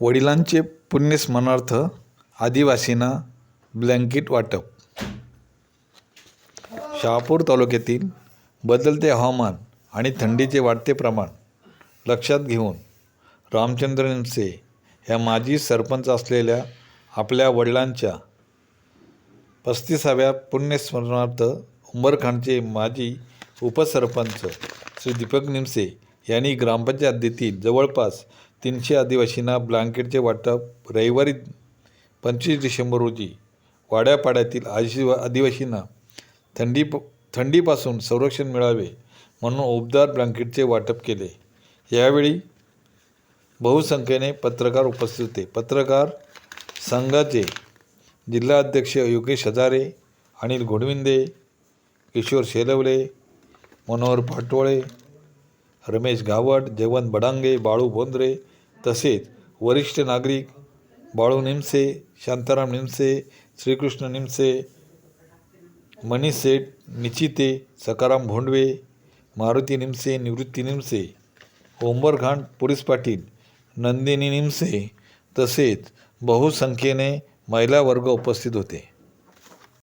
वडिलांचे पुण्यस्मरणार्थ आदिवासींना ब्लँकेट वाटप. शहापूर तालुक्यातील बदलते हवामान आणि थंडीचे वाढते प्रमाण लक्षात घेऊन रामचंद्र निमसे ह्या माजी सरपंच असलेल्या आपल्या वडिलांच्या पस्तीसाव्या पुण्यस्मरणार्थ उंबरखांडचे माजी उपसरपंच श्री दीपक निमसे यांनी ग्रामपंचायतीतील जवळपास तीनशे आदिवासींना ब्लँकेटचे वाटप रविवारी पंचवीस डिसेंबर रोजी. वाड्यापाड्यातील आदिवा आदिवासींना थंडी थंडीपासून संरक्षण मिळावे म्हणून उबदार ब्लँकेटचे वाटप केले. यावेळी बहुसंख्येने पत्रकार उपस्थित होते. पत्रकार संघाचे जिल्हाध्यक्ष योगेश हजारे अनिल घोडविंदे किशोर शेलवले मनोहर पाटोळे रमेश गावट जयवंत बडांगे बाळू बोंद्रे तसेच वरिष्ठ नागरिक बाळू निमसे शांताराम निमसे श्रीकृष्ण निमसे मनीष सेठ निचिते सकाराम भोंडवे मारुती निमसे निवृत्ती निमसे ओंबरखांड पोलीस पाटील नंदिनी निमसे तसेच बहुसंख्येने महिला वर्ग उपस्थित होते.